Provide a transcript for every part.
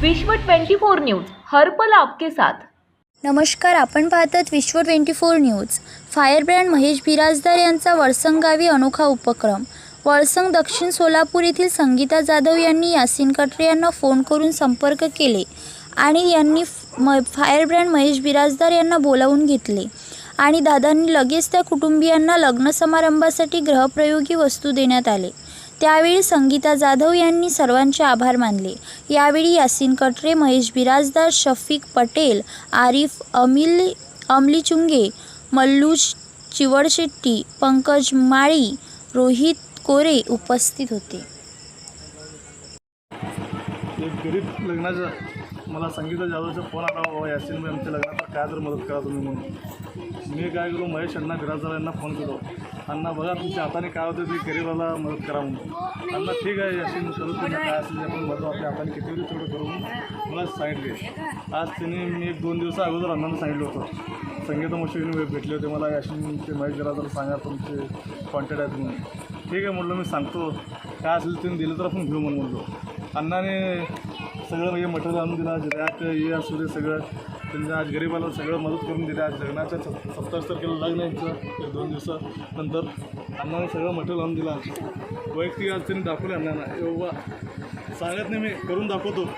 विश्व 24 न्यूज हर्पल आपके साथ. नमस्कार आपण पाहतात Vishwa twenty four news. Fire brand Mahesh Birajdar यांचा वळसंगावी अनोखा उपक्रम. वळसंग दक्षिण सोलापूर येथील संगीता जाधव यांनी यासिन कटरे यांना फोन करून संपर्क केले आणि यांनी म फायर ब्रँड महेश बिराजदार यांना बोलावून घेतले. आणि दादांनी लगेच त्या कुटुंबियांना लग्न समारंभासाठी ग्रहप्रयोगी वस्तू देण्यात आले. त्यावेळी संगीता जाधव यांनी सर्वांचे आभार मानले. यावेळी यासिन कटरे महेश बिराजदार शफिक पटेल आरिफ अमिल अमली चुंगे मल्लूज चिवडशेट्टी पंकज माळी रोहित कोरे उपस्थित होते. गरीब लग्नाचं मला संगीता जाधवचा फोन आला बाबा यासिन भाई आमच्या लग्नात काय तर मदत करा तुम्ही म्हणून. मी काय करू महेश अण्णा बिराजदार यांना फोन केलो. अण्णा बघा तुमच्या हाताने काय होतं ते गरीबाला मदत करा म्हणून. अण्णा ठीक आहे यासिन करू तुम्ही काय असेल ते आपण मदत आपल्या हाताने किती वेळी तेवढं करू मला सांगितले आज त्यांनी मी एक दोन दिवसा अगोदर अण्णांना सांगितलं होतं. संगीता वेळ भेटले होते मला यासिन ते महेश बिराजदार सांगा तुमचे कॉन्टॅक्ट आहेत म्हणून. ठीक आहे म्हटलं मी सांगतो. काय असेल त्यांनी दिलं तर आपण घेऊ म्हणून म्हणलो. अण्णाने सगळं म्हणजे मटेरियल आणून दिलं रॅक हे असू दे सगळं. त्यांनी आज गरीबाला सगळं मदत करून दिली. आज लग्नाच्या सत सत्तावीस तारखेला लग्न यांचं एक दोन दिवसानंतर अण्णाने सगळं मटेरियल आणून दिलं आज. वैयक्तिक आज त्यांनी दाखवले अण्णांना. एवढा सांगत नाही मी करून दाखवतो.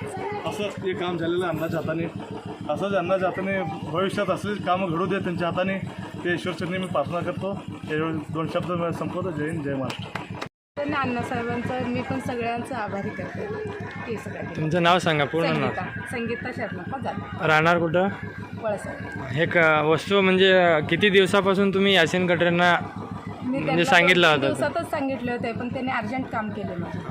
असं हे काम झालेलं अण्णाच्या हाताने. असंच अण्णाच्या हाताने भविष्यात असलेच कामं घडू दे त्यांच्या हाताने. ते ईश्वरचरणी मी प्रार्थना करतो. हे दोन शब्द संपवतो. जय हिंद जय महाराष्ट्र. त्यांनी अण्णासाहेबांचं मी पण सगळ्यांचं आभारी करते. तुमचं नाव सांगा पूर्ण नाव. संगीता. संगीता शर्मा. जात राहणार कुठं? वळसा. हे क वस्तू म्हणजे किती दिवसापासून तुम्ही यासिन कटरेंना म्हणजे सांगितलं होतं. दिवसातच सांगितले होते पण त्यांनी अर्जंट काम केलं माझं.